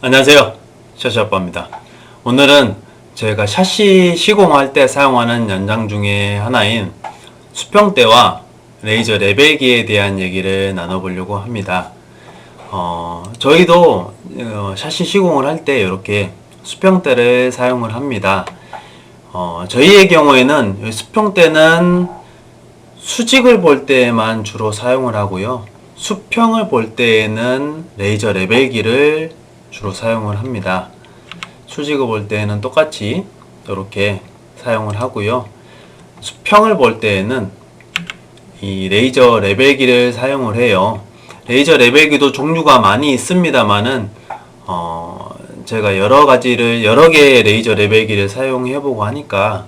안녕하세요. 샤시 아빠입니다. 오늘은 저희가 샤시 시공할 때 사용하는 연장 중에 하나인 수평대와 레이저 레벨기에 대한 얘기를 나눠보려고 합니다. 어, 저희도 어, 샤시 시공을 할 때 이렇게 수평대를 사용을 합니다. 어, 저희의 경우에는 이 수평대는 수직을 볼 때만 주로 사용을 하고요. 수평을 볼 때에는 레이저 레벨기를 주로 사용을 합니다. 수직을 볼 때에는 똑같이 이렇게 사용을 하고요. 수평을 볼 때에는 이 레이저 레벨기를 사용을 해요. 레이저 레벨기도 종류가 많이 있습니다만은 어 제가 여러 가지를 여러 개의 레이저 레벨기를 사용해 보고 하니까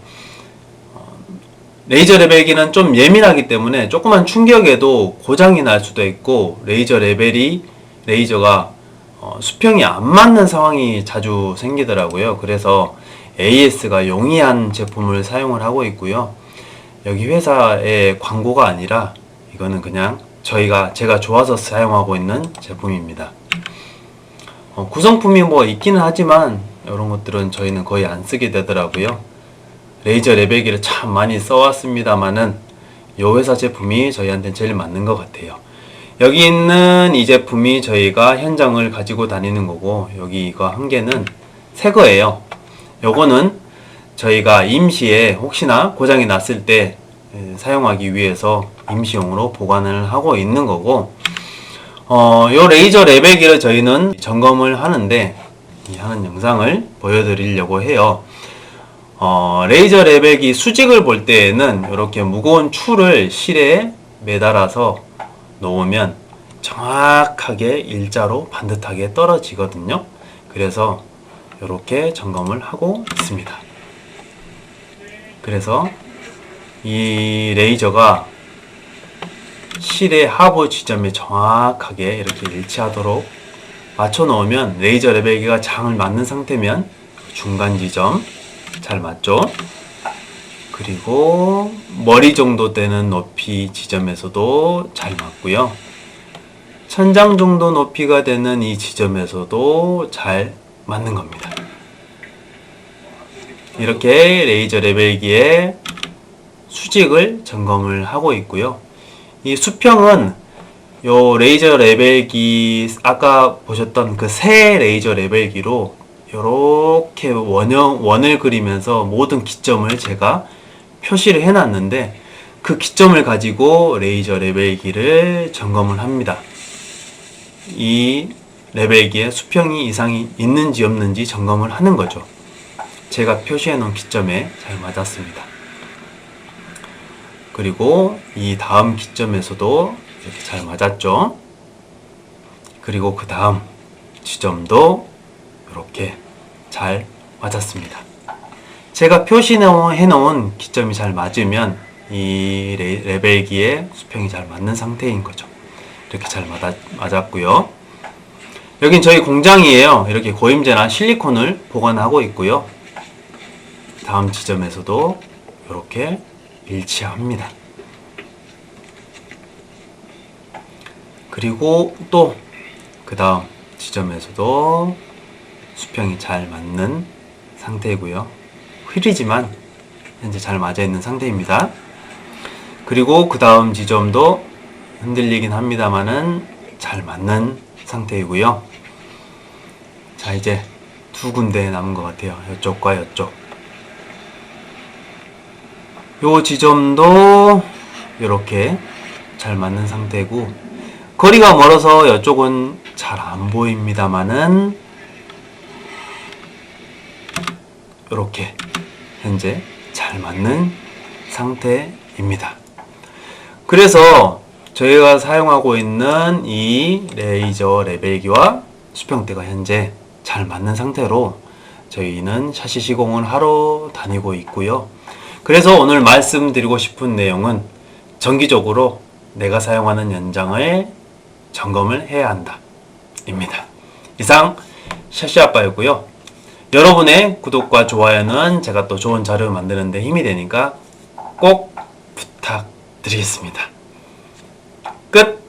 레이저 레벨기는 좀 예민하기 때문에 조그만 충격에도 고장이 날 수도 있고 레이저 레벨이 레이저가 어, 수평이 안 맞는 상황이 자주 생기더라고요. 그래서 AS가 용이한 제품을 사용을 하고 있고요. 여기 회사의 광고가 아니라 이거는 그냥 저희가 제가 좋아서 사용하고 있는 제품입니다. 어, 구성품이 뭐 있기는 하지만 이런 것들은 저희는 거의 안 쓰게 되더라고요. 레이저 레벨기를 참 많이 써왔습니다만은 이 회사 제품이 저희한테 제일 맞는 것 같아요. 여기 있는 이 제품이 저희가 현장을 가지고 다니는 거고 여기 이거 한 개는 새 거예요. 요거는 저희가 임시에 혹시나 고장이 났을 때 에, 사용하기 위해서 임시용으로 보관을 하고 있는 거고 어, 요 레이저 레벨기를 저희는 점검을 하는데 이 하는 영상을 보여드리려고 해요. 어, 레이저 레벨기 수직을 볼 때에는 이렇게 무거운 줄을 실에 매달아서 놓으면 정확하게 일자로 반듯하게 떨어지거든요. 그래서 이렇게 점검을 하고 있습니다. 그래서 이 레이저가 실의 하부 지점에 정확하게 이렇게 일치하도록 맞춰 놓으면 레이저 레벨기가 장을 맞는 상태면 중간 지점 잘 맞죠? 그리고 머리 정도 되는 높이 지점에서도 잘 맞고요. 천장 정도 높이가 되는 이 지점에서도 잘 맞는 겁니다. 이렇게 레이저 레벨기에 수직을 점검을 하고 있고요. 이 수평은 요 레이저 레벨기 아까 보셨던 그 새 레이저 레벨기로 이렇게 원형 원을 그리면서 모든 기점을 제가 표시를 해놨는데 그 기점을 가지고 레이저 레벨기를 점검을 합니다. 이 레벨기에 수평이 이상이 있는지 없는지 점검을 하는 거죠. 제가 표시해 놓은 기점에 잘 맞았습니다. 그리고 이 다음 기점에서도 이렇게 잘 맞았죠. 그리고 그 다음 지점도 이렇게 잘 맞았습니다. 제가 표시해 놓은 기점이 잘 맞으면 이 레- 레벨기에 수평이 잘 맞는 상태인 거죠. 이렇게 잘 맞아, 맞았고요. 여긴 저희 공장이에요. 이렇게 고임제나 실리콘을 보관하고 있고요. 다음 지점에서도 이렇게 일치합니다. 그리고 또 그 다음 지점에서도 수평이 잘 맞는 상태이고요. 흐리지만 현재 잘 맞아 있는 상태입니다. 그리고 그 다음 지점도 흔들리긴 합니다만은 잘 맞는 상태이고요. 자 이제 두 군데 남은 것 같아요. 이쪽과 이쪽. 요 지점도 이렇게 잘 맞는 상태고 거리가 멀어서 이쪽은 잘 안 보입니다만은 이렇게 현재 잘 맞는 상태입니다. 그래서 저희가 사용하고 있는 이 레이저 레벨기와 수평대가 현재 잘 맞는 상태로 저희는 샤시 시공을 하러 다니고 있고요. 그래서 오늘 말씀드리고 싶은 내용은 정기적으로 내가 사용하는 연장을 점검을 해야 한다. 입니다. 이상 샤시 아빠였고요. 여러분의 구독과 좋아요는 제가 또 좋은 자료 만드는데 힘이 되니까 꼭 부탁드리겠습니다. 끝!